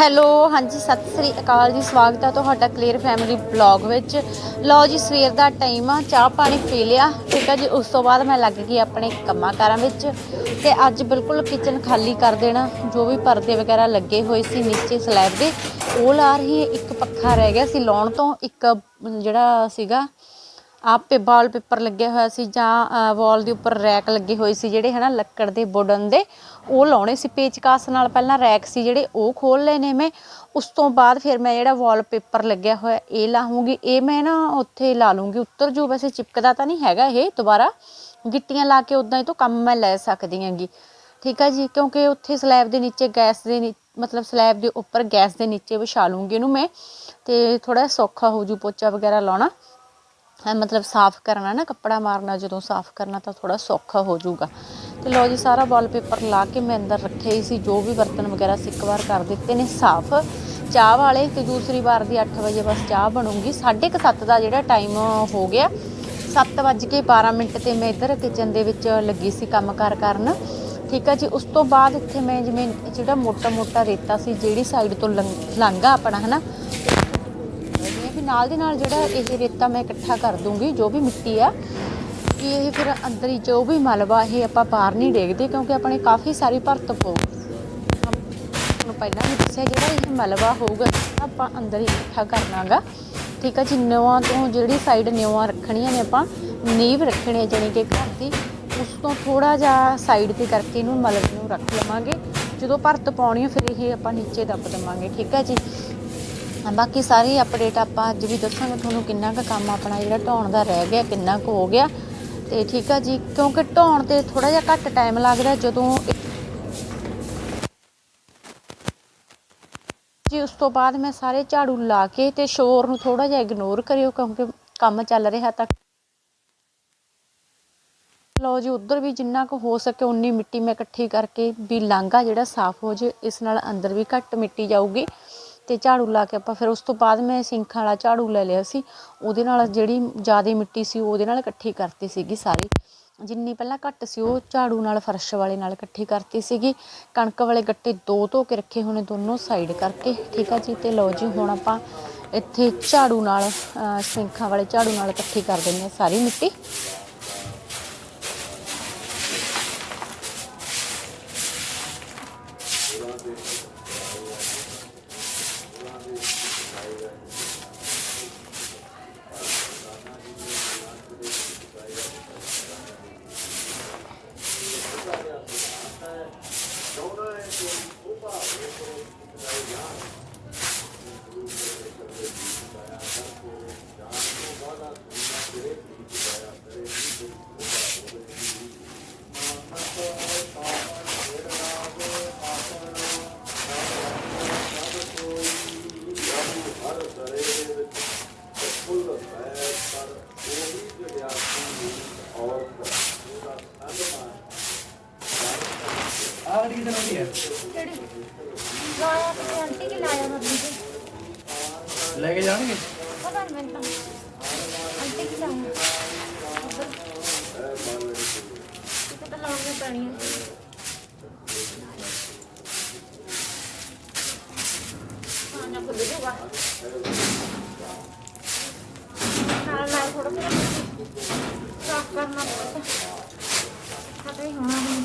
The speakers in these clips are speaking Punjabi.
ਹੈਲੋ, ਹਾਂਜੀ, ਸਤਿ ਸ੍ਰੀ ਅਕਾਲ ਜੀ, ਸਵਾਗਤ ਹੈ ਤੁਹਾਡਾ ਕਲੀਅਰ ਫੈਮਿਲੀ ਬਲੌਗ ਵਿੱਚ। ਲਓ ਜੀ, ਸਵੇਰ ਦਾ ਟਾਈਮ ਆ, ਚਾਹ ਪਾਣੀ ਪੀ ਲਿਆ। ਠੀਕ ਹੈ ਜੀ, ਉਸ ਤੋਂ ਬਾਅਦ ਮੈਂ ਲੱਗ ਗਈ ਆਪਣੇ ਕੰਮਾਂ ਕਾਰਾਂ ਵਿੱਚ ਤੇ ਅੱਜ ਬਿਲਕੁਲ ਕਿਚਨ ਖਾਲੀ ਕਰ ਦੇਣਾ। ਜੋ ਵੀ ਪਰਦੇ ਵਗੈਰਾ ਲੱਗੇ ਹੋਏ ਸੀ ਨੀਚੇ ਸਲੈਬ ਦੇ, ਉਹ ਲਾ ਰਹੀ ਹੈ। ਇੱਕ ਪੱਖਾ ਰਹਿ ਗਿਆ ਸੀ ਲਾਉਣ ਤੋਂ, ਇੱਕ ਜਿਹੜਾ ਸੀਗਾ ਆਪੇ ਵਾਲ ਪੇਪਰ ਲੱਗਿਆ ਹੋਇਆ ਸੀ ਜਾਂ ਵਾਲ ਦੇ ਉੱਪਰ ਰੈਕ ਲੱਗੇ ਹੋਏ ਸੀ ਜਿਹੜੇ ਹਨਾ ਲੱਕੜ ਦੇ ਬੋਡਨ ਦੇ ਉਹ ਲਾਉਣੇ ਸੀ ਪੇਚਕਾਸ ਨਾਲ। ਪਹਿਲਾਂ ਰੈਕ ਸੀ ਜਿਹੜੇ, ਉਹ ਖੋਲ ਲਏ ਨੇ ਮੈਂ। ਉਸ ਤੋਂ ਬਾਅਦ ਫਿਰ ਮੈਂ ਜਿਹੜਾ ਵਾਲ ਲੱਗਿਆ ਹੋਇਆ, ਇਹ ਲਾਹੂੰਗੀ। ਇਹ ਮੈਂ ਨਾ ਉੱਥੇ ਲਾ ਲੂੰਗੀ। ਉੱਤਰ ਜੋ ਵੈਸੇ ਚਿਪਕਦਾ ਤਾਂ ਨਹੀਂ ਹੈਗਾ ਇਹ ਦੁਬਾਰਾ। ਗਿੱਟੀਆਂ ਲਾ ਕੇ ਉਦਾਂ ਹੀ ਤੋਂ ਕੰਮ ਮੈਂ ਲੈ ਸਕਦੀ ਹਾਂਗੀ। ਠੀਕ ਹੈ ਜੀ? ਕਿਉਂਕਿ ਉੱਥੇ ਸਲੈਬ ਦੇ ਨੀਚੇ ਗੈਸ ਦੇ ਮਤਲਬ ਸਲੈਬ ਦੇ ਉੱਪਰ ਗੈਸ ਦੇ ਨੀਚੇ ਵਿਛਾ ਲੂੰਗੀ ਇਹਨੂੰ ਮੈਂ। ਤੇ ਥੋੜਾ ਸੌਖਾ ਹੋ ਜੂ ਪੋਚਾ ਵਗੈਰਾ ਲਾਉਣਾ। ਮਤਲਬ ਸਾਫ਼ ਕਰਨਾ ਨਾ, ਕੱਪੜਾ ਮਾਰਨਾ ਜਦੋਂ ਸਾਫ਼ ਕਰਨਾ ਤਾਂ ਥੋੜਾ ਸੌਖਾ ਹੋ ਜਾਊਗਾ ਤੇ ਲਓ ਜੀ, ਸਾਰਾ ਵਾਲਪੇਪਰ ਲਾ ਕੇ ਮੈਂ ਅੰਦਰ ਰੱਖਿਆ ਹੀ ਸੀ, ਜੋ ਵੀ ਬਰਤਨ ਵਗੈਰਾ ਸੀ ਇੱਕ ਵਾਰ ਕਰ ਦਿੱਤੇ ਨੇ ਸਾਫ਼। ਚਾਹ ਵਾਲੇ ਤੇ ਦੂਸਰੀ ਵਾਰ ਦੀ 8 ਵਜੇ ਬਸ ਚਾਹ ਬਣੂਗੀ। 7:30 ਦਾ ਜਿਹੜਾ ਟਾਈਮ ਹੋ ਗਿਆ 7:12 ਮਿੰਟ ਤੇ ਮੈਂ ਇੱਧਰ ਕਿਚਨ ਦੇ ਵਿੱਚ ਲੱਗੀ ਸੀ ਕੰਮ ਕਾਰ ਕਰਨ। ਠੀਕ ਆ ਜੀ, ਉਸ ਤੋਂ ਬਾਅਦ ਇੱਥੇ ਮੈਂ ਜਿਵੇਂ ਜਿਹੜਾ ਮੋਟਾ ਮੋਟਾ ਰੇਤਾ ਸੀ, ਜਿਹੜੀ ਸਾਈਡ ਤੋਂ ਲੰਘ- ਲੰਘਾ ਆਪਣਾ, ਹਨਾ? ਜਿਵੇਂ ਵੀ ਨਾਲ ਦੀ ਨਾਲ ਜਿਹੜਾ ਇਹ ਰੇਤਾ ਮੈਂ ਇਕੱਠਾ ਕਰ ਦੂੰਗੀ, ਜੋ ਵੀ ਮਿੱਟੀ ਆ ਕਿ ਇਹ ਫਿਰ ਅੰਦਰ ਹੀ ਜੋ ਵੀ ਮਲਬਾ ਇਹ ਆਪਾਂ ਬਾਹਰ ਨਹੀਂ ਡੇਗਦੇ ਕਿਉਂਕਿ ਆਪਣੇ ਕਾਫੀ ਸਾਰੀ ਭਰਤ ਪਊ ਤੁਹਾਨੂੰ ਪਹਿਲਾਂ ਵੀ ਦੱਸਿਆ ਜਿਹੜਾ ਇਹ ਮਲਬਾ ਹੋਊਗਾ, ਆਪਾਂ ਅੰਦਰ ਹੀ ਇਕੱਠਾ ਕਰਨਾਗਾ। ਠੀਕ ਆ ਜੀ, ਨਿਵਾਂ ਤੋਂ ਜਿਹੜੀ ਸਾਈਡ ਨਿਵਾਂ ਰੱਖਣੀਆਂ ਨੇ ਆਪਾਂ ਨੀਵ ਰੱਖਣੀ ਹੈ ਜਾਣੀ ਕਿ ਘਰ ਦੀ, ਉਸ ਤੋਂ ਥੋੜਾ ਜਿਹਾ ਸਾਈਡ ਤੇ ਕਰਕੇ ਇਹਨੂੰ ਮਲਬ ਨੂੰ ਰੱਖ ਲਵਾਂਗੇ। ਜਦੋਂ ਭਰਤ ਪਾਉਣੀ ਹੈ ਫਿਰ ਇਹ ਆਪਾਂ ਨੀਚੇ ਦੱਬ ਦੇਵਾਂਗੇ, ਠੀਕ ਹੈ ਜੀ। ਬਾਕੀ ਸਾਰੀ ਅਪਡੇਟ ਆਪਾਂ ਅੱਜ ਵੀ ਦੱਸਾਂਗੇ, ਤੁਹਾਨੂੰ ਕਿੰਨਾ ਕੁ ਕੰਮ ਆਪਣਾ ਜਿਹੜਾ ਢਾਉਣ ਦਾ ਰਹਿ ਗਿਆ, ਕਿੰਨਾ ਕੁ ਹੋ ਗਿਆ। ਤੇ ਠੀਕ ਆ ਜੀ, ਕਿਉਂਕਿ ਢਾਉਣ ਤੇ ਥੋੜਾ ਜਿਹਾ ਘੱਟ ਟਾਈਮ ਲੱਗਦਾ ਜਦੋਂ ਜੀ ਉਸ ਤੋਂ ਬਾਅਦ ਮੈਂ ਸਾਰੇ ਝਾੜੂ ਲਾ ਕੇ ਤੇ ਸ਼ੋਰ ਨੂੰ ਥੋੜਾ ਜਿਹਾ ਇਗਨੋਰ ਕਰਿਓ, ਕਿਉਂਕਿ ਕੰਮ ਚੱਲ ਰਿਹਾ ਤਾਂ। ਲਓ ਜੀ, ਉਧਰ ਵੀ ਜਿੰਨਾ ਕੁ ਹੋ ਸਕੇ ਉਨੀ ਮਿੱਟੀ ਮੈਂ ਇਕੱਠੀ ਕਰਕੇ ਵੀ ਲਾਂਘਾ ਜਿਹੜਾ ਸਾਫ਼ ਹੋ ਜੇ, ਇਸ ਨਾਲ ਅੰਦਰ ਵੀ ਘੱਟ ਮਿੱਟੀ ਜਾਊਗੀ। ਤੇ ਝਾੜੂ ਲਾ ਕੇ ਆਪਾਂ ਫਿਰ ਉਸ ਤੋਂ ਬਾਅਦ ਮੈਂ ਸਿੰਖਾਂ ਵਾਲਾ ਝਾੜੂ ਲੈ ਲਿਆ ਸੀ। ਉਹਦੇ ਨਾਲ ਜਿਹੜੀ ਜ਼ਿਆਦਾ ਮਿੱਟੀ ਸੀ, ਉਹਦੇ ਨਾਲ ਇਕੱਠੀ ਕਰਤੀ ਸੀਗੀ ਸਾਰੀ। ਜਿੰਨੀ ਪਹਿਲਾਂ ਘੱਟ ਸੀ, ਉਹ ਝਾੜੂ ਨਾਲ, ਫਰਸ਼ ਵਾਲੇ ਨਾਲ ਇਕੱਠੀ ਕਰਤੀ ਸੀਗੀ। ਕਣਕ ਵਾਲੇ ਗੱਟੇ ਦੋ ਧੋ ਕੇ ਰੱਖੇ ਹੋਣੇ ਦੋਨੋਂ ਸਾਈਡ ਕਰਕੇ। ਠੀਕ ਆ ਜੀ? ਤੇ ਲਓ ਜੀ, ਹੁਣ ਆਪਾਂ ਇੱਥੇ ਝਾੜੂ ਨਾਲ ਸਿੰਖਾਂ ਵਾਲੇ ਝਾੜੂ ਨਾਲ ਇਕੱਠੀ ਕਰ ਦਿੰਦੇ ਹਾਂ ਸਾਰੀ ਮਿੱਟੀ। ਤਾਂ ਲਾਉਣੀ ਪੈਣੀ ਹੈ ਹਾਂ ਨਾ ਖੁੱਲ ਜੂਗਾ ਨਾਲ ਨਾਲ ਥੋੜਾ ਥੋੜਾ ਸਾਫ਼ ਕਰਨਾ ਪਊਗਾ ਪਤਾ ਹੀ ਹੋਣਾ ਨਹੀਂ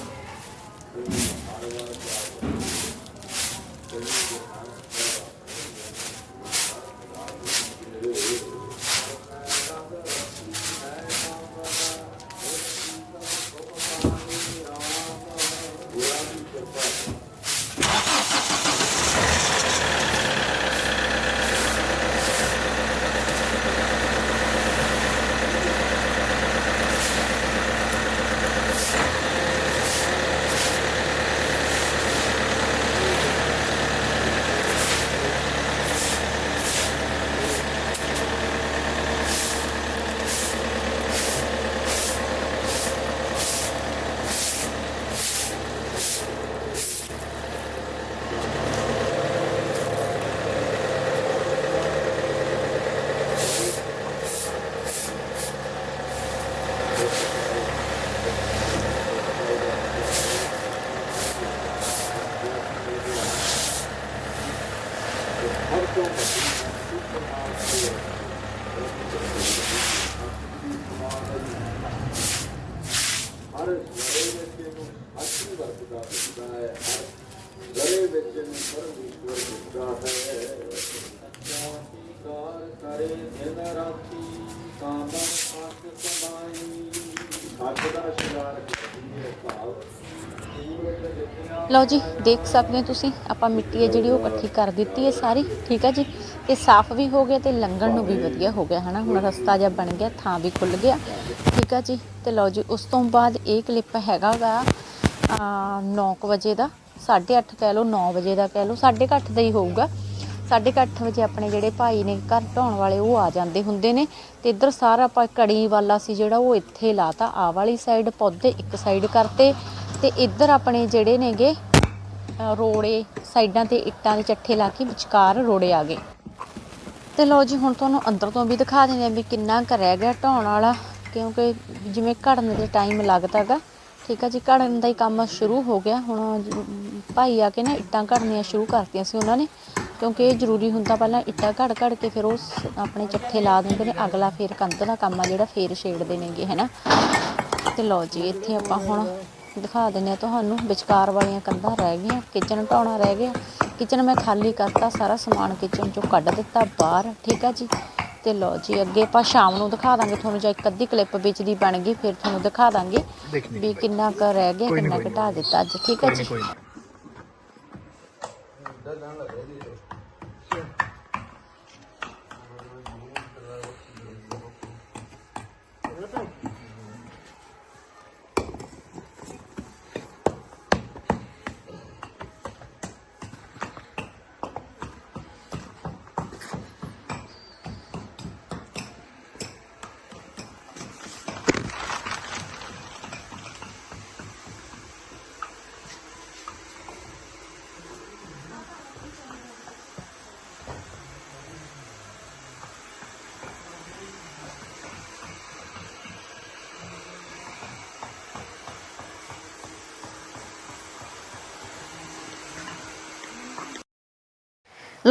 ਹਰ ਸਵੇਰੇ ਵਿੱਚ ਇਹਨੂੰ ਹੈ ਗਲੇ ਵਿੱਚ ਇਹਨੂੰ ਪਰਮੇਸ਼ਵਰ ਦਿਸਦਾ ਹੈ ਕਾਰ ਕਰੇ ਦਿਨ ਰਾਤੀ ਕਾਮਨ ਆਸ ਸਮਾਈ ਹੱਥ ਦਾ ਸ਼ਿੰਗਾਰ ਕਰਦੀ ਹੈ। ਭਾਵ ਲਓ ਜੀ, ਦੇਖ ਸਕਦੇ ਹੋ ਤੁਸੀਂ, ਆਪਾਂ ਮਿੱਟੀ ਹੈ ਜਿਹੜੀ ਉਹ ਇਕੱਠੀ ਕਰ ਦਿੱਤੀ ਹੈ ਸਾਰੀ, ਠੀਕ ਹੈ ਜੀ? ਤੇ ਸਾਫ਼ ਵੀ ਹੋ ਗਿਆ ਤੇ ਲੰਘਣ ਨੂੰ ਵੀ ਵਧੀਆ ਹੋ ਗਿਆ, ਹਨਾ? ਹੁਣ ਰਸਤਾ ਜਿਹਾ ਬਣ ਗਿਆ, ਥਾਂ ਵੀ ਖੁੱਲ ਗਿਆ, ਠੀਕ ਹੈ ਜੀ? ਤੇ ਲਓ ਜੀ, ਉਸ ਤੋਂ ਬਾਅਦ ਇਹ ਕਲਿੱਪ ਹੈਗਾ ਗਾ 9 ਵਜੇ ਦਾ 8:30 ਕਹਿ ਲਓ 9 ਵਜੇ ਦਾ ਕਹਿ ਲਓ 8:30 ਦਾ ਹੀ ਹੋਊਗਾ। 8:30 ਵਜੇ ਆਪਣੇ ਜਿਹੜੇ ਭਾਈ ਨੇ ਘਰ ਢਾਉਣ ਵਾਲੇ, ਉਹ ਆ ਜਾਂਦੇ ਹੁੰਦੇ ਨੇ। ਤੇ ਇੱਧਰ ਸਾਰਾ ਆਪਾਂ ਕੜੀ ਵਾਲਾ ਸੀ ਜਿਹੜਾ, ਉਹ ਇੱਥੇ ਲਾਤਾ ਆ ਵਾਲੀ ਸਾਈਡ ਪੌਦੇ ਇੱਕ ਸਾਈਡ ਕਰਤੇ। ਤੇ ਇੱਧਰ ਆਪਣੇ ਜਿਹੜੇ ਨੇਗੇ ਰੋੜੇ ਸਾਈਡਾਂ ਤੇ ਇੱਟਾਂ ਦੇ ਚੱਠੇ ਲਾ ਕੇ ਵਿਚਕਾਰ ਰੋੜੇ ਆ ਗਏ। ਤੇ ਲੋ ਜੀ, ਹੁਣ ਤੁਹਾਨੂੰ ਅੰਦਰ ਤੋਂ ਵੀ ਦਿਖਾ ਦਿੰਦੇ ਆ ਵੀ ਕਿੰਨਾ ਕੁ ਰਹਿ ਗਿਆ ਢਾਉਣ ਵਾਲਾ, ਕਿਉਂਕਿ ਜਿਵੇਂ ਘੜਨ ਦੇ ਟਾਈਮ ਲੱਗਦਾਗਾ ਠੀਕ ਆ ਜੀ, ਘੜਨ ਦਾ ਹੀ ਕੰਮ ਸ਼ੁਰੂ ਹੋ ਗਿਆ। ਹੁਣ ਭਾਈ ਆ ਕੇ ਨਾ ਇੱਟਾਂ ਘੜਨੀਆਂ ਸ਼ੁਰੂ ਕਰਤੀਆਂ ਸੀ ਉਹਨਾਂ ਨੇ, ਕਿਉਂਕਿ ਇਹ ਜ਼ਰੂਰੀ ਹੁੰਦਾ ਪਹਿਲਾਂ ਇੱਟਾਂ ਘੜ ਘੜ ਕੇ ਫਿਰ ਉਹ ਆਪਣੇ ਚੱਠੇ ਲਾ ਦਿੰਦੇ ਨੇ, ਅਗਲਾ ਫਿਰ ਕੰਧ ਦਾ ਕੰਮ ਆ ਜਿਹੜਾ ਫੇਰ ਛੇੜਦੇ ਨੇਗੇ, ਹੈਨਾ। ਤੇ ਲਓ ਜੀ, ਇੱਥੇ ਆਪਾਂ ਹੁਣ ਦਿਖਾ ਦਿੰਦੇ ਆ ਤੁਹਾਨੂੰ ਵਿਚਕਾਰ ਵਾਲੀਆਂ ਕੰਧਾਂ ਰਹਿ ਗਈਆਂ ਕਿਚਨ ਢਾਉਣਾ ਰਹਿ ਗਿਆ। ਕਿਚਨ ਮੈਂ ਖਾਲੀ ਕਰਤਾ ਸਾਰਾ ਸਮਾਨ ਕਿਚਨ ਚੋਂ ਕੱਢ ਦਿੱਤਾ ਬਾਹਰ ਠੀਕ ਆ ਜੀ? ਤੇ ਲਓ ਜੀ ਅੱਗੇ ਆਪਾਂ ਸ਼ਾਮ ਨੂੰ ਦਿਖਾ ਦਾਂਗੇ ਤੁਹਾਨੂੰ ਜੇ ਇੱਕ ਅੱਧੀ ਕਲਿੱਪ ਵਿੱਚ ਦੀ ਬਣ ਗਈ ਫਿਰ ਤੁਹਾਨੂੰ ਦਿਖਾ ਦਾਂਗੇ ਵੀ ਕਿੰਨਾ ਕੁ ਰਹਿ ਗਿਆ ਕਿੰਨਾ ਘਟਾ ਦਿੱਤਾ ਅੱਜ ਠੀਕ ਆ ਜੀ?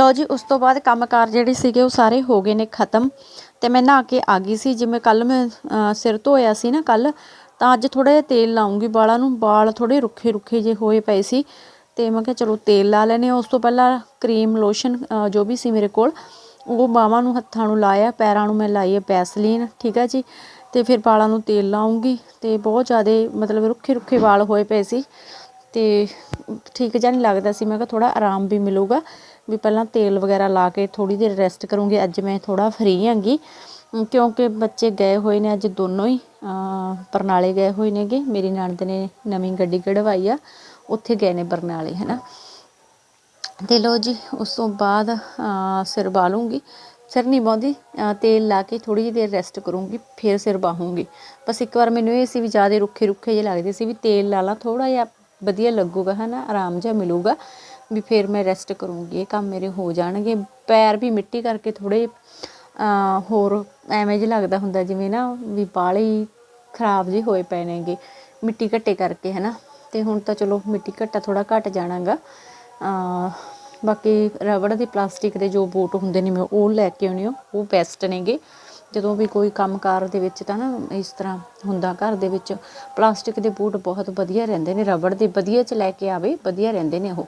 ਲਓ ਜੀ, ਉਸ ਤੋਂ ਬਾਅਦ ਕੰਮਕਾਰ ਜਿਹੜੇ ਸੀਗੇ ਉਹ ਸਾਰੇ ਹੋ ਗਏ ਨੇ ਖਤਮ। ਤੇ ਮੈਂ ਨਹਾ ਕੇ ਆ ਗਈ ਸੀ। ਜਿਵੇਂ ਕੱਲ ਮੈਂ ਸਿਰ ਧੋਇਆ ਸੀ ਨਾ ਕੱਲ ਤਾਂ ਅੱਜ ਥੋੜਾ ਜਿਹਾ ਤੇਲ ਲਾਉਂਗੀ। ਵਾਲਾਂ ਨੂੰ ਵਾਲ ਥੋੜੇ ਰੁੱਖੇ ਰੁੱਖੇ ਜੇ ਹੋਏ ਪਏ ਸੀ। ਤੇ ਮੈਂ ਕਿਹਾ ਚਲੋ ਤੇਲ ਲਾ ਲੈਨੇ ਆ ਉਸ ਤੋਂ ਪਹਿਲਾਂ ਕਰੀਮ ਲੋਸ਼ਨ ਜੋ ਵੀ ਸੀ ਮੇਰੇ ਕੋਲ, ਉਹ ਬਾਹਾਂ ਨੂੰ ਹੱਥਾਂ ਨੂੰ ਲਾਇਆ, ਪੈਰਾਂ ਨੂੰ ਮੈਂ ਲਾਈ ਹੈ ਬੈਸਲੀਨ ਠੀਕ ਹੈ ਜੀ। ਤੇ ਫਿਰ ਵਾਲਾਂ ਨੂੰ ਤੇਲ ਲਾਉਂਗੀ। ਤੇ ਬਹੁਤ ਜ਼ਿਆਦਾ ਮਤਲਬ ਰੁੱਖੇ ਰੁੱਖੇ ਵਾਲ ਹੋਏ ਪਏ ਸੀ। ਤੇ ਠੀਕ ਜਿਹਾ ਨਹੀਂ ਲੱਗਦਾ ਸੀ। ਮੈਂ ਕਿਹਾ ਥੋੜਾ ਆਰਾਮ ਵੀ ਮਿਲੂਗਾ। ਵੀ ਪਹਿਲਾਂ ਤੇਲ ਵਗੈਰਾ ਲਾ ਕੇ ਥੋੜੀ ਦੇਰ ਰੈਸਟ ਕਰੂੰਗੀ। ਅੱਜ ਮੈਂ ਥੋੜਾ ਫ੍ਰੀ ਹਾਂਗੀ। ਕਿਉਂਕਿ ਬੱਚੇ ਗਏ ਹੋਏ ਨੇ ਅੱਜ ਦੋਨੋਂ ਹੀ। ਬਰਨਾਲੇ ਗਏ ਹੋਏ ਨੇਗੇ। ਮੇਰੀ ਨਣਦ ਨੇ ਨਵੀਂ ਗੱਡੀ ਕਢਵਾਈ ਆ। ਉੱਥੇ ਗਏ ਨੇ ਬਰਨਾਲੇ ਹਨਾ। ਤੇ ਲੋ ਜੀ ਉਸ ਤੋਂ ਬਾਅਦ ਅਹ, ਸਿਰ ਬਾਲੂੰਗੀ। ਸਿਰ ਨਹੀਂ ਬਾਉਂਦੀ। ਤੇਲ ਲਾ ਕੇ ਥੋੜੀ ਜਿਹੀ ਦੇਰ ਰੈਸਟ ਕਰੂੰਗੀ ਫਿਰ ਸਿਰ ਬਾਹੂੰਗੀ। ਬਸ ਇੱਕ ਵਾਰ ਮੈਨੂੰ ਇਹ ਸੀ ਵੀ ਜ਼ਿਆਦਾ ਰੁੱਖੇ ਰੁੱਖੇ ਜਿਹੇ ਲੱਗਦੇ ਸੀ ਵੀ ਤੇਲ ਲਾ ਲਾ ਥੋੜਾ ਜਿਹਾ ਵਧੀਆ ਲੱਗੂਗਾ ਹਨਾ ਆਰਾਮ ਜਿਹਾ ਮਿਲੂਗਾ। ਵੀ ਫਿਰ ਮੈਂ ਰੈਸਟ ਕਰੂੰਗੀ, ਇਹ ਕੰਮ ਮੇਰੇ ਹੋ ਜਾਣਗੇ। ਪੈਰ ਵੀ ਮਿੱਟੀ ਕਰਕੇ ਥੋੜੇ ਹੋਰ ਐਵੇਂ ਜਿਹਾ ਲੱਗਦਾ ਹੁੰਦਾ, ਜਿਵੇਂ ਨਾ ਵੀ ਬਾਲੇ ਹੀ ਖਰਾਬ ਜਿਹੇ ਹੋਏ ਪਏ ਨੇਗੇ। ਮਿੱਟੀ ਘੱਟੇ ਕਰਕੇ, ਹਨਾ? ਤੇ ਹੁਣ ਤਾਂ ਚਲੋ ਮਿੱਟੀ ਘੱਟਾ ਥੋੜਾ ਘਟ ਜਾਣਾਗਾ। ਅਹ, ਬਾਕੀ ਰਬੜ ਦੇ ਪਲਾਸਟਿਕ ਦੇ ਜੋ ਬੂਟ ਹੁੰਦੇ ਨੇ, ਮੈਂ ਉਹ ਲੈ ਕੇ ਆਉਣੀ ਉਹ ਬੈਸਟ ਨੇਗੇ। ਜਦੋਂ ਵੀ ਕੋਈ ਕੰਮਕਾਰ ਦੇ ਵਿੱਚ ਤਾਂ ਨਾ ਇਸ ਤਰ੍ਹਾਂ ਹੁੰਦਾ ਘਰ ਦੇ ਵਿੱਚ, ਪਲਾਸਟਿਕ ਦੇ ਬੂਟ ਬਹੁਤ ਵਧੀਆ ਰਹਿੰਦੇ ਨੇ। ਰਬੜ ਦੇ ਵਧੀਆ ਚ ਲੈ ਕੇ ਆਵੇ, ਵਧੀਆ ਰਹਿੰਦੇ ਨੇ ਉਹ।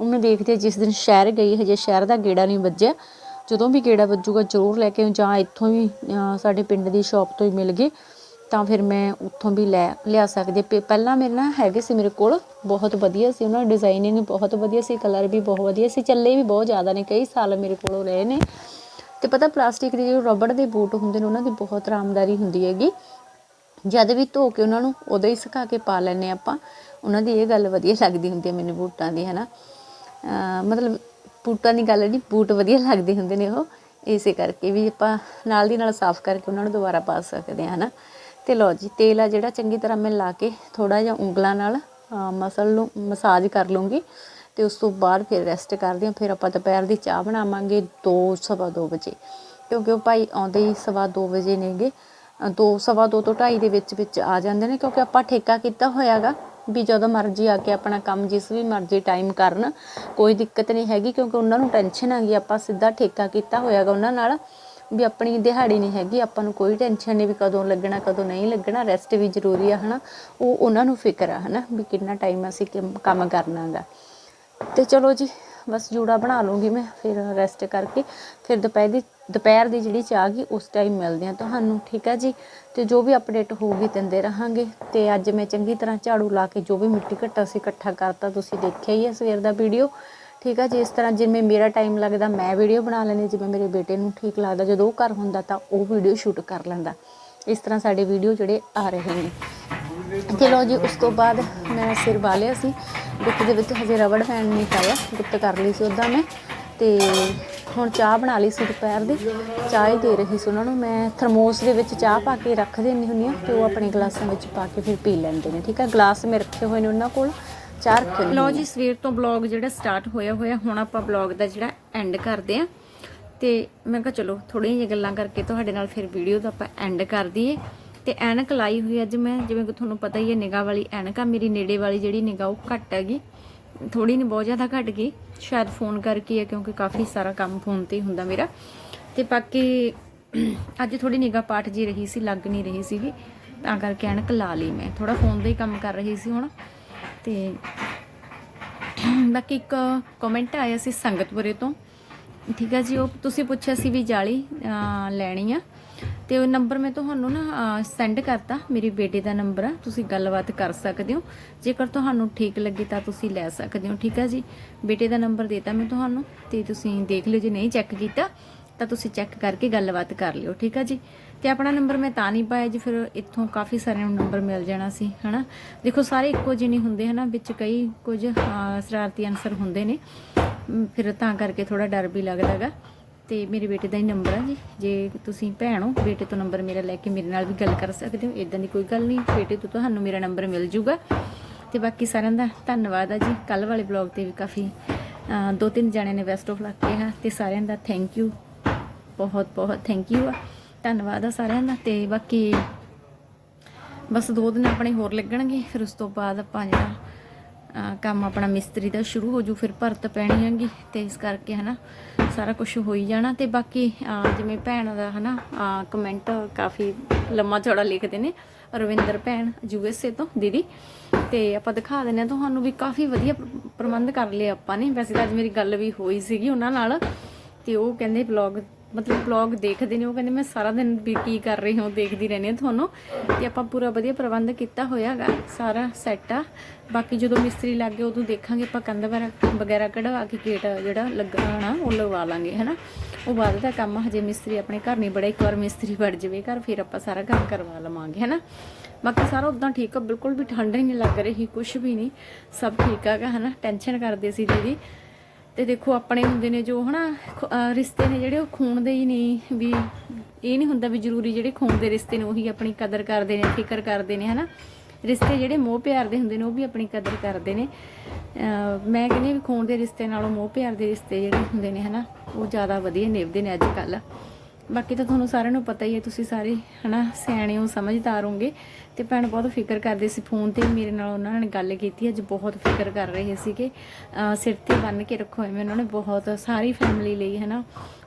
ਉਹ ਮੈਂ ਦੇਖਦੀ ਹਾਂ ਜਿਸ ਦਿਨ ਸ਼ਹਿਰ ਗਈ, ਹਜੇ ਸ਼ਹਿਰ ਦਾ ਗੇੜਾ ਨਹੀਂ ਵੱਜਿਆ। ਜਦੋਂ ਵੀ ਗੇੜਾ ਵੱਜੂਗਾ, ਜ਼ਰੂਰ ਲੈ ਕੇ ਜਾਂ ਇੱਥੋਂ ਵੀ ਸਾਡੇ ਪਿੰਡ ਦੀ ਸ਼ਾਪ ਤੋਂ ਹੀ ਮਿਲ ਗਏ ਤਾਂ ਫਿਰ ਮੈਂ ਉੱਥੋਂ ਵੀ ਲੈ, ਲਿਆ ਸਕਦੀ ਹਾਂ। ਪਹਿਲਾਂ ਮੇਰੇ ਨਾਲ ਹੈਗੇ ਸੀ ਮੇਰੇ ਕੋਲ, ਬਹੁਤ ਵਧੀਆ ਸੀ ਉਹਨਾਂ ਦਾ ਡਿਜ਼ਾਈਨਿੰਗ ਬਹੁਤ ਵਧੀਆ ਸੀ ਕਲਰ ਵੀ ਬਹੁਤ ਵਧੀਆ ਸੀ, ਚੱਲੇ ਵੀ ਬਹੁਤ ਜ਼ਿਆਦਾ ਨੇ, ਕਈ ਸਾਲ ਮੇਰੇ ਕੋਲੋਂ ਰਹੇ ਨੇ। ਤੇ ਪਤਾ ਪਲਾਸਟਿਕ ਦੇ ਜੋ ਰਬੜ ਦੇ ਬੂਟ ਹੁੰਦੇ ਨੇ, ਉਹਨਾਂ ਦੀ ਬਹੁਤ ਆਰਾਮਦਾਰੀ ਹੁੰਦੀ ਹੈਗੀ। ਜਦ ਵੀ ਧੋ ਕੇ ਉਹਨਾਂ ਨੂੰ ਉਦੋਂ ਹੀ ਸੁਕਾ ਕੇ ਪਾ ਲੈਨੇ ਆਪਾਂ। ਉਹਨਾਂ ਦੀ ਇਹ ਗੱਲ ਵਧੀਆ ਲੱਗਦੀ ਹੁੰਦੀ ਹੈ ਮੈਨੂੰ ਬੂਟਾਂ ਦੀ ਹਨਾ ਅਹ ਮਤਲਬ ਬੂਟਾਂ ਦੀ ਗੱਲ ਨਹੀਂ ਬੂਟ ਵਧੀਆ ਲੱਗਦੇ ਹੁੰਦੇ ਨੇ ਉਹ। ਇਸੇ ਕਰਕੇ ਵੀ ਆਪਾਂ ਨਾਲ ਦੀ ਨਾਲ ਸਾਫ਼ ਕਰਕੇ ਉਹਨਾਂ ਨੂੰ ਦੁਬਾਰਾ ਪਾ ਸਕਦੇ ਹਾਂ ਹਨਾ। ਤੇ ਲਓ ਜੀ ਤੇਲ ਆ ਜਿਹੜਾ ਚੰਗੀ ਤਰ੍ਹਾਂ ਮੈਂ ਲਾ ਕੇ ਥੋੜਾ ਜਿਹਾ ਉਂਗਲਾਂ ਨਾਲ ਮਸਲ ਨੂੰ ਮਸਾਜ ਕਰ ਲੂੰਗੀ ਤੇ ਉਸ ਤੋਂ ਬਾਅਦ ਫਿਰ ਰੈਸਟ ਕਰਦੇ ਹਾਂ। ਫਿਰ ਆਪਾਂ ਦੁਪਹਿਰ ਦੀ ਚਾਹ ਬਣਾਵਾਂਗੇ 2 ਸਵਾ 2 ਵਜੇ। ਕਿਉਂਕਿ ਉਹ ਭਾਈ ਆਉਂਦੇ ਹੀ ਸਵਾ 2 ਵਜੇ ਨੇਗੇ। ਅ, ਦੋ ਸਵਾ ਦੋ ਤੋਂ ਢਾਈ ਦੇ ਵਿੱਚ ਵਿੱਚ ਆ ਜਾਂਦੇ ਨੇ ਕਿਉਂਕਿ ਆਪਾਂ ਠੇਕਾ ਕੀਤਾ ਹੋਇਆਗਾ। ਵੀ ਜਦੋਂ ਮਰਜ਼ੀ ਆ ਕੇ ਆਪਣਾ ਕੰਮ ਜਿਸ ਵੀ ਮਰਜ਼ੀ ਟਾਈਮ ਕਰਨ, ਕੋਈ ਦਿੱਕਤ ਨਹੀਂ ਹੈਗੀ ਕਿਉਂਕਿ ਉਹਨਾਂ ਨੂੰ ਟੈਨਸ਼ਨ ਹੈਗੀ, ਆਪਾਂ ਸਿੱਧਾ ਠੇਕਾ ਕੀਤਾ ਹੋਇਆਗਾ ਉਹਨਾਂ ਨਾਲ, ਵੀ ਆਪਣੀ ਦਿਹਾੜੀ ਨਹੀਂ ਹੈਗੀ, ਆਪਾਂ ਨੂੰ ਕੋਈ ਟੈਨਸ਼ਨ ਨਹੀਂ ਵੀ ਕਦੋਂ ਲੱਗਣਾ, ਕਦੋਂ ਨਹੀਂ ਲੱਗਣਾ ਰੈਸਟ ਵੀ ਜ਼ਰੂਰੀ ਆ, ਹਨਾ? ਉਹ ਉਹਨਾਂ ਨੂੰ ਫਿਕਰ ਆ, ਹਨਾ? ਵੀ ਕਿੰਨਾ ਟਾਈਮ ਅਸੀਂ ਕੰਮ- ਕੰਮ ਕਰਨਾਗਾ। ਤੇ ਚਲੋ ਜੀ ਬਸ ਜੂੜਾ ਬਣਾ ਲੂੰਗੀ ਮੈਂ, ਫਿਰ ਰੈਸਟ ਕਰਕੇ। ਫਿਰ ਦੁਪਹਿਰ ਦੀ ਦੁਪਹਿਰ ਦੀ ਜਿਹੜੀ ਚਾਹ ਗਈ ਉਸ ਟਾਈਮ ਮਿਲਦੇ ਆ ਤੁਹਾਨੂੰ, ਠੀਕ ਆ ਜੀ? ਤੇ ਜੋ ਵੀ ਅਪਡੇਟ ਹੋਊਗੀ, ਦਿੰਦੇ ਰਹਾਂਗੇ। ਤੇ ਅੱਜ ਮੈਂ ਚੰਗੀ ਤਰ੍ਹਾਂ ਝਾੜੂ ਲਾ ਕੇ ਜੋ ਵੀ ਮਿੱਟੀ ਘੱਟਾ ਸੀ, ਇਕੱਠਾ ਕਰਤਾ, ਤੁਸੀਂ ਦੇਖਿਆ ਹੀ ਹੈ ਸਵੇਰ ਦਾ ਵੀਡੀਓ ਠੀਕ ਆ ਜੀ, ਇਸ ਤਰ੍ਹਾਂ ਜਿਵੇਂ ਮੇਰਾ ਟਾਈਮ ਲੱਗਦਾ, ਮੈਂ ਵੀਡੀਓ ਬਣਾ ਲੈਂਦੀ ਜਿਵੇਂ ਮੇਰੇ ਬੇਟੇ ਨੂੰ ਠੀਕ ਲੱਗਦਾ, ਜਦੋਂ ਉਹ ਘਰ ਹੁੰਦਾ ਤਾਂ ਉਹ ਵੀਡੀਓ ਸ਼ੂਟ ਕਰ ਲੈਂਦਾ। ਇਸ ਤਰ੍ਹਾਂ ਸਾਡੇ ਵੀਡੀਓ ਜਿਹੜੇ ਆ ਰਹੇ ਨੇ। ਚਲੋ ਜੀ, ਉਸ ਤੋਂ ਬਾਅਦ ਮੈਂ ਸਿਰ ਵਾਲਿਆ ਸੀ। ਗੁੱਤ ਦੇ ਵਿੱਚ ਹਜੇ ਰਬੜ ਬੈਂਡ ਨਹੀਂ ਪਾਇਆ, ਗੁੱਤ ਕਰ ਲਈ ਸੀ ਉੱਦਾਂ ਮੈਂ ਤੇ ਹੁਣ ਚਾਹ ਬਣਾ ਲਈ ਸੀ ਦੁਪਹਿਰ ਦੀ। ਚਾਹ ਹੀ ਦੇ ਰਹੀ ਸੀ ਉਹਨਾਂ ਨੂੰ। ਮੈਂ ਥਰਮੋਸ ਦੇ ਵਿੱਚ ਚਾਹ ਪਾ ਕੇ ਰੱਖ ਦਿੰਦੀ ਹੁੰਦੀ ਹਾਂ ਤੇ ਉਹ ਆਪਣੇ ਗਲਾਸਾਂ ਵਿੱਚ ਪਾ ਕੇ ਫਿਰ ਪੀ ਲੈਂਦੇ ਨੇ, ਠੀਕ ਆ ਗਲਾਸ ਮੈਂ ਰੱਖੇ ਹੋਏ ਨੇ ਉਹਨਾਂ ਕੋਲ, ਚਾਹ ਰੱਖੇ ਹੋਏ ਲਓ ਜੀ, ਸਵੇਰ ਤੋਂ ਬਲੌਗ ਜਿਹੜਾ ਸਟਾਰਟ ਹੋਇਆ ਹੋਇਆ, ਹੁਣ ਆਪਾਂ ਬਲੌਗ ਦਾ ਜਿਹੜਾ ਐਂਡ ਕਰਦੇ ਆਂ ਤੇ ਮੈਂ ਕਿਹਾ ਚਲੋ, ਥੋੜ੍ਹੀਆਂ ਜਿਹੀਆਂ ਗੱਲਾਂ ਕਰਕੇ ਤੁਹਾਡੇ ਨਾਲ ਫਿਰ ਵੀਡੀਓ ਦਾ ਆਪਾਂ ਐਂਡ ਕਰ ਦਈਏ। ਤੇ ਐਨਕ ਲਾਈ ਹੋਈ ਅੱਜ ਮੈਂ, ਜਿਵੇਂ ਕਿ ਤੁਹਾਨੂੰ ਪਤਾ ਹੀ ਹੈ ਨਿਗਾਹ ਵਾਲੀ ਐਨਕ ਆ। ਮੇਰੀ ਨੇੜੇ ਵਾਲੀ ਜਿਹੜੀ ਨਿਗਾਹ, ਉਹ ਘੱਟ ਹੈਗੀ। ਥੋੜੀ ਨਹੀਂ, ਬਹੁਤ ਜ਼ਿਆਦਾ ਘਟ ਗਈ। ਸ਼ਾਇਦ ਫੋਨ ਕਰਕੇ ਹੈ ਕਿਉਂਕਿ ਕਾਫੀ ਸਾਰਾ ਕੰਮ ਫੋਨ ਤੇ ਹੀ ਹੁੰਦਾ ਮੇਰਾ। ਤੇ ਬਾਕੀ ਅੱਜ ਥੋੜੀ ਨਿਗਾਹ ਪਾਠ ਜੀ ਰਹੀ ਸੀ, ਲੱਗ ਨਹੀਂ ਰਹੀ ਸੀਗੀ। ਤਾਂ ਕਰਕੇ ਐਨਕ ਲਾ ਲਈ ਮੈਂ। ਥੋੜਾ ਫੋਨ ਦਾ ਹੀ ਕੰਮ ਕਰ ਰਹੀ ਸੀ ਹੁਣ। ਤੇ ਬਾਕੀ ਇੱਕ ਕਮੈਂਟ ਆਇਆ ਸੀ ਸੰਗਤਪੁਰੇ ਤੋਂ। ਠੀਕ ਹੈ ਜੀ, ਉਹ ਤੁਸੀਂ ਪੁੱਛਿਆ ਸੀ ਵੀ ਜਾਲੀ ਲੈਣੀ ਆ। ਤੇ ਉਹ ਨੰਬਰ ਮੈਂ ਤੁਹਾਨੂੰ ਨਾ ਸੈਂਡ ਕਰਤਾ, ਮੇਰੇ ਬੇਟੇ ਦਾ ਨੰਬਰ ਆ, ਤੁਸੀਂ ਗੱਲਬਾਤ ਕਰ ਸਕਦੇ ਹੋ। ਜੇਕਰ ਤੁਹਾਨੂੰ ਠੀਕ ਲੱਗੇ ਤਾਂ ਤੁਸੀਂ ਲੈ ਸਕਦੇ ਹੋ, ਠੀਕ ਹੈ ਜੀ? ਬੇਟੇ ਦਾ ਨੰਬਰ ਦੇਤਾ ਮੈਂ ਤੁਹਾਨੂੰ, ਤੇ ਤੁਸੀਂ ਦੇਖ ਲਿਓ, ਜੇ ਨਹੀਂ ਚੈੱਕ ਕੀਤਾ, ਤਾਂ ਤੁਸੀਂ ਚੈੱਕ ਕਰਕੇ ਗੱਲਬਾਤ ਕਰ ਲਿਓ, ਠੀਕ ਆ ਜੀ? ਤੇ ਆਪਣਾ ਨੰਬਰ ਮੈਂ ਤਾਂ ਨਹੀਂ ਪਾਇਆ ਜੀ, ਫਿਰ ਇੱਥੋਂ ਕਾਫੀ ਸਾਰਿਆਂ ਨੂੰ ਨੰਬਰ ਮਿਲ ਜਾਣਾ ਸੀ, ਹਨਾ? ਦੇਖੋ, ਸਾਰੇ ਇੱਕੋ ਜਿਹੇ ਨਹੀਂ ਹੁੰਦੇ, ਹਨਾ? ਵਿੱਚ ਕਈ ਕੁਝ ਸ਼ਰਾਰਤੀ ਅਨਸਰ ਹੁੰਦੇ ਨੇ ਫਿਰ ਤਾਂ ਕਰਕੇ ਥੋੜਾ ਡਰ ਵੀ ਲੱਗਦਾ ਹੈਗਾ। ਤੇ ਮੇਰੇ ਬੇਟੇ ਦਾ ਹੀ ਨੰਬਰ ਆ ਜੀ। ਜੇ ਤੁਸੀਂ ਭੈਣ ਹੋ, ਬੇਟੇ ਤੋਂ ਨੰਬਰ ਮੇਰਾ ਲੈ ਕੇ ਮੇਰੇ ਨਾਲ ਵੀ ਗੱਲ ਕਰ ਸਕਦੇ ਹੋ। ਇਦਾਂ ਦੀ ਕੋਈ ਗੱਲ ਨਹੀਂ, ਬੇਟੇ ਤੋਂ ਤੁਹਾਨੂੰ ਮੇਰਾ ਨੰਬਰ ਮਿਲ ਜੂਗਾ। ਤੇ ਬਾਕੀ ਸਾਰਿਆਂ ਦਾ ਧੰਨਵਾਦ ਆ ਜੀ। ਕੱਲ ਵਾਲੇ ਬਲੌਗ ਤੇ ਵੀ ਕਾਫੀ ਦੋ ਤਿੰਨ ਜਣਿਆਂ ਨੇ ਬੈਸਟ ਆਫ ਲੱਗ ਕਿਹਾ ਤੇ ਸਾਰਿਆਂ ਦਾ ਥੈਂਕ ਯੂ ਬਹੁਤ ਬਹੁਤ ਥੈਂਕ ਯੂ ਆ। ਧੰਨਵਾਦ ਆ ਸਾਰਿਆਂ ਦਾ ਤੇ ਬਾਕੀ ਬਸ ਦੋ ਦਿਨ ਆਪਣੇ ਹੋਰ ਲੱਗਣਗੇ, ਫਿਰ ਉਸ ਤੋਂ ਬਾਅਦ ਆਪਾਂ ਜਿਹੜਾ ਕੰਮ ਆਪਣਾ ਮਿਸਤਰੀ ਦਾ ਸ਼ੁਰੂ ਹੋ ਜੂ, ਫਿਰ ਭਰਤ ਪੈਣੀ ਹੈਗੀ ਤੇ ਇਸ ਕਰਕੇ ਹਨਾ ਸਾਰਾ ਕੁਝ ਹੋ ਹੀ ਜਾਣਾ ਤੇ ਬਾਕੀ ਜਿਵੇਂ ਭੈਣ ਦਾ ਹਨਾ ਕਮੈਂਟ ਕਾਫੀ ਲੰਮਾ ਚੌੜਾ ਲਿਖਦੇ ਨੇ, ਰਵਿੰਦਰ ਭੈਣ ਯੂਐਸਏ ਤੋਂ, ਦੀਦੀ। ਤੇ ਆਪਾਂ ਦਿਖਾ ਦਿੰਦੇ ਆ ਤੁਹਾਨੂੰ ਵੀ ਕਾਫੀ ਵਧੀਆ ਪ੍ਰਬੰਧ ਕਰ ਲਿਆ ਆਪਾਂ ਨੇ। ਵੈਸੇ ਤਾਂ ਅੱਜ ਮੇਰੀ ਗੱਲ ਵੀ ਹੋਈ ਸੀਗੀ ਉਹਨਾਂ ਨਾਲ, ਤੇ ਉਹ ਕਹਿੰਦੇ ਵਲੌਗ ਮਤਲਬ ਵਲੌਗ ਦੇਖਦੇ ਨੇ, ਉਹ ਕਹਿੰਦੇ ਮੈਂ ਸਾਰਾ ਦਿਨ ਵੀ ਕੀ ਕਰ ਰਹੀ ਹਾਂ ਦੇਖਦੀ ਰਹਿੰਦੀ ਹਾਂ ਤੁਹਾਨੂੰ। ਤੇ ਆਪਾਂ ਪੂਰਾ ਵਧੀਆ ਪ੍ਰਬੰਧ ਕੀਤਾ ਹੋਇਆਗਾ ਸਾਰਾ ਸੈੱਟ ਆ। ਬਾਕੀ ਜਦੋਂ ਮਿਸਤਰੀ ਲੱਗ ਗਏ, ਉਦੋਂ ਦੇਖਾਂਗੇ ਆਪਾਂ ਕੰਧ ਵਗੈਰਾ- ਕਢਵਾ ਕੇ ਗੇਟ ਜਿਹੜਾ ਲੱਗਣਾ ਉਹ ਲਗਵਾ ਲਾਂਗੇ, ਹਨਾ। ਉਹ ਬਾਅਦ ਦਾ ਕੰਮ ਹਜੇ ਮਿਸਤਰੀ ਆਪਣੇ ਘਰ ਨਹੀਂ ਬੜਾ, ਇੱਕ ਵਾਰ ਮਿਸਤਰੀ ਵੜ ਜਾਵੇ ਘਰ, ਫਿਰ ਆਪਾਂ ਸਾਰਾ ਕੰਮ ਕਰਵਾ ਲਵਾਂਗੇ, ਹਨਾ। ਬਾਕੀ ਸਾਰਾ ਉਦਾਂ ਠੀਕ ਆ, ਬਿਲਕੁਲ ਵੀ ਠੰਡ ਹੀ ਨਹੀਂ ਲੱਗ ਰਹੀ ਕੁਝ ਵੀ ਨਹੀਂ, ਸਭ ਠੀਕ ਆਗਾ ਹਨਾ। ਟੈਨਸ਼ਨ ਕਰਦੇ ਸੀ ਦੀਦੀ। ਤੇ ਦੇਖੋ ਆਪਣੇ ਹੁੰਦੇ ਨੇ ਜੋ ਹਨਾ, ਖ- ਰਿਸ਼ਤੇ ਨੇ ਜਿਹੜੇ ਉਹ ਖੂਨ ਦੇ ਹੀ ਨਹੀਂ ਵੀ ਇਹ ਨਹੀਂ ਹੁੰਦਾ ਵੀ ਜ਼ਰੂਰੀ ਜਿਹੜੇ ਖੂਨ ਦੇ ਰਿਸ਼ਤੇ ਨੇ ਉਹੀ ਆਪਣੀ ਕਦਰ ਕਰਦੇ ਨੇ, ਫਿਕਰ ਕਰਦੇ ਨੇ ਹਨਾ। ਰਿਸ਼ਤੇ ਜਿਹੜੇ ਮੋਹ ਪਿਆਰ ਦੇ ਹੁੰਦੇ ਨੇ ਉਹ ਵੀ ਆਪਣੀ ਕਦਰ ਕਰਦੇ ਨੇ। ਮੈਂ ਕਹਿੰਦੀ ਹਾਂ ਵੀ ਖੂਨ ਦੇ ਰਿਸ਼ਤੇ ਨਾਲੋਂ ਮੋਹ ਪਿਆਰ ਦੇ ਰਿਸ਼ਤੇ ਜਿਹੜੇ ਹੁੰਦੇ ਨੇ ਹਨਾ, ਉਹ ਜ਼ਿਆਦਾ ਵਧੀਆ ਨਿਭਦੇ ਨੇ ਅੱਜ ਕੱਲ੍ਹ। ਬਾਕੀ ਤਾਂ ਤੁਹਾਨੂੰ ਸਾਰਿਆਂ ਨੂੰ ਪਤਾ ਹੀ ਹੈ, ਤੁਸੀਂ ਸਾਰੇ ਹਨਾ ਸਿਆਣੇ ਹੋ, ਸਮਝਦਾਰ ਹੋਗੇ ਤੇ ਭੈਣ ਬਹੁਤ ਫਿਕਰ ਕਰਦੇ ਸੀ ਫੋਨ ਤੇ ਮੇਰੇ ਨਾਲ ਉਹਨਾਂ ਨੇ ਗੱਲ ਕੀਤੀ, ਅੱਜ ਬਹੁਤ ਫਿਕਰ ਕਰ ਰਹੇ ਸੀਗੇ। ਸਿਰ ਤੇ ਬੰਨ ਕੇ ਰੱਖੋ ਐਵੇਂ ਉਹਨਾਂ ਨੇ ਬਹੁਤ ਸਾਰੀ ਫੈਮਿਲੀ ਲਈ ਹਨਾ,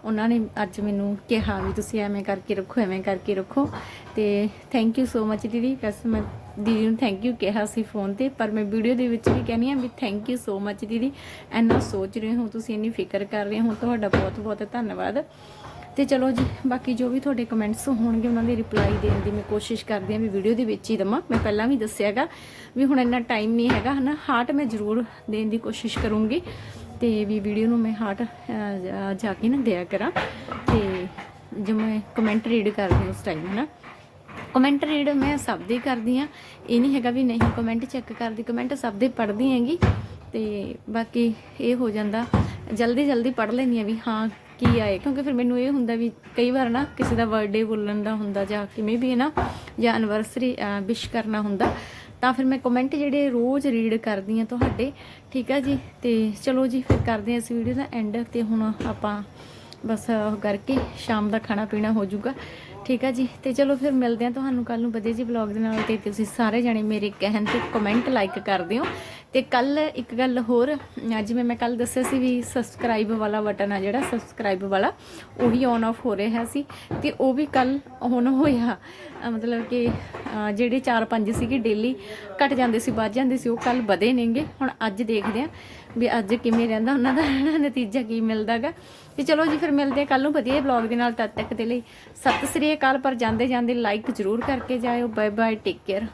ਉਹਨਾਂ ਨੇ ਅੱਜ ਮੈਨੂੰ ਕਿਹਾ ਵੀ ਤੁਸੀਂ ਐਵੇਂ ਕਰਕੇ ਰੱਖੋ, ਐਵੇਂ ਕਰਕੇ ਰੱਖੋ। ਤੇ ਥੈਂਕ ਯੂ ਸੋ ਮਚ ਦੀਦੀ, ਵੈਸੇ ਮੈਂ ਦੀਦੀ ਨੂੰ ਥੈਂਕ ਯੂ ਕਿਹਾ ਸੀ ਫੋਨ ਤੇ, ਪਰ ਮੈਂ ਵੀਡੀਓ ਦੇ ਵਿੱਚ ਵੀ ਕਹਿੰਦੀ ਆ ਵੀ ਥੈਂਕ ਯੂ ਸੋ ਮਚ ਦੀਦੀ। ਇੰਨਾ ਸੋਚ ਰਹੇ ਹੋ, ਤੁਸੀਂ ਇੰਨੀ ਫਿਕਰ ਕਰ ਰਹੇ ਹੋ, ਤੁਹਾਡਾ ਬਹੁਤ ਬਹੁਤ ਧੰਨਵਾਦ। ਤੇ ਚਲੋ ਜੀ, ਬਾਕੀ ਜੋ ਵੀ ਤੁਹਾਡੇ ਕਮੈਂਟਸ ਹੋਣਗੇ, ਉਹਨਾਂ ਦੀ ਰਿਪਲਾਈ ਦੇਣ ਦੀ ਮੈਂ ਕੋਸ਼ਿਸ਼ ਕਰਦੀ ਹਾਂ ਵੀ ਵੀਡੀਓ ਦੇ ਵਿੱਚ ਹੀ ਦਵਾਂ। ਮੈਂ ਪਹਿਲਾਂ ਵੀ ਦੱਸਿਆਗਾ ਵੀ ਹੁਣ ਇੰਨਾ ਟਾਈਮ ਨਹੀਂ ਹੈਗਾ, ਹਨਾ? ਹਾਰਟ ਮੈਂ ਜ਼ਰੂਰ ਦੇਣ ਦੀ ਕੋਸ਼ਿਸ਼ ਕਰੂੰਗੀ ਤੇ ਵੀ ਵੀਡੀਓ ਨੂੰ ਮੈਂ ਹਾਰਟ ਜਾ ਕੇ ਨਾ ਦਿਆ ਕਰਾਂ ਤੇ ਜੋ ਮੈਂ ਕਮੈਂਟ ਰੀਡ ਕਰਦੀ ਉਸ ਟਾਈਮ ਹਨਾ? ਕਮੈਂਟ ਰੀਡ ਮੈਂ ਸਭ ਦੇ ਕਰਦੀ ਆ ਇਹ ਨਹੀਂ ਹੈਗਾ ਵੀ ਨਹੀਂ ਕਮੈਂਟ ਚੈੱਕ ਕਰਦੀ ਕਮੈਂਟ ਸਭ ਦੇ ਪੜ੍ਹਦੀ ਹੈਗੀ ਤੇ ਬਾਕੀ ਇਹ ਹੋ ਜਾਂਦਾ ਜਲਦੀ ਜਲਦੀ ਪੜ੍ਹ ਲੈਂਦੀ ਆ ਵੀ ਹਾਂ ਕੀ ਆਏ? ਕਿਉਂਕਿ ਫਿਰ ਮੈਨੂੰ ਇਹ ਹੁੰਦਾ ਵੀ ਕਈ ਵਾਰ ਨਾ ਕਿਸੇ ਦਾ ਬਰਥਡੇ ਬੋਲਣ ਦਾ ਹੁੰਦਾ ਜਾਂ ਕਿਵੇਂ ਵੀ ਹੈ ਨਾ, ਜਾਂ ਐਨਵਰਸਰੀ ਵਿਸ਼ ਕਰਨਾ ਹੁੰਦਾ, ਤਾਂ ਫਿਰ ਮੈਂ ਕਮੈਂਟ ਜਿਹੜੇ ਰੋਜ਼ ਰੀਡ ਕਰਦੀ ਆ ਤੁਹਾਡੇ, ਠੀਕ ਆ ਜੀ? ਤੇ ਚਲੋ ਜੀ, ਫਿਰ ਕਰਦੇ ਆ ਇਸ ਵੀਡੀਓ ਦਾ ਐਂਡ ਤੇ ਹੁਣ ਆਪਾਂ ਬਸ ਉਹ ਕਰਕੇ ਸ਼ਾਮ ਦਾ ਖਾਣਾ ਪੀਣਾ ਹੋ ਜਾਊਗਾ। ਠੀਕ ਆ ਜੀ, ਤੇ ਚਲੋ ਫਿਰ ਮਿਲਦੇ ਆ ਤੁਹਾਨੂੰ ਕੱਲ ਨੂੰ ਵਧੀਆ ਜੀ ਵਲੌਗ ਦੇ ਨਾਲ ਤੇ ਤੁਸੀਂ ਸਾਰੇ ਜਾਣੇ ਮੇਰੇ ਕਹਿਣ ਤੇ ਕਮੈਂਟ ਲਾਈਕ ਕਰ ਦਿਓ। ਤੇ ਕੱਲ ਇੱਕ ਗੱਲ ਹੋਰ, ਅਹ ਜਿਵੇਂ ਮੈਂ ਕੱਲ ਦੱਸਿਆ ਸੀ ਵੀ ਸਬਸਕ੍ਰਾਈਬ ਵਾਲਾ ਬਟਨ ਆ ਜਿਹੜਾ ਸਬਸਕ੍ਰਾਈਬ ਵਾਲਾ, ਉਹੀ ਔਨ ਆਫ ਹੋ ਰਿਹਾ ਸੀ। ਤੇ ਉਹ ਵੀ ਕੱਲ ਔਨ ਹੋਇਆ। ਮਤਲਬ ਕਿ ਜਿਹੜੇ 4-5 ਸੀਗੇ ਡੇਲੀ ਘਟ ਜਾਂਦੇ ਸੀ, ਵੱਧ ਜਾਂਦੇ ਸੀ, ਉਹ ਕੱਲ ਵਧੇ ਨੇਗੇ। ਹੁਣ ਅੱਜ ਦੇਖਦੇ ਆ ਵੀ ਅੱਜ ਕਿਵੇਂ ਰਹਿੰਦਾ, ਉਹਨਾਂ ਦਾ ਨਤੀਜਾ ਕੀ ਮਿਲਦਾਗਾ। ਤੇ ਚਲੋ ਜੀ, ਫਿਰ ਮਿਲਦੇ ਆ ਕੱਲ ਨੂੰ ਵਧੀਆ ਵਲੌਗ ਦੇ ਨਾਲ, ਤਦ ਤੱਕ ਦੇ ਲਈ ਸਤਿ ਸ੍ਰੀ ਅਕਾਲ, ਪਰ ਜਾਂਦੇ ਜਾਂਦੇ ਲਾਈਕ ਜ਼ਰੂਰ ਕਰਕੇ ਜਾਇਓ। Bye bye take care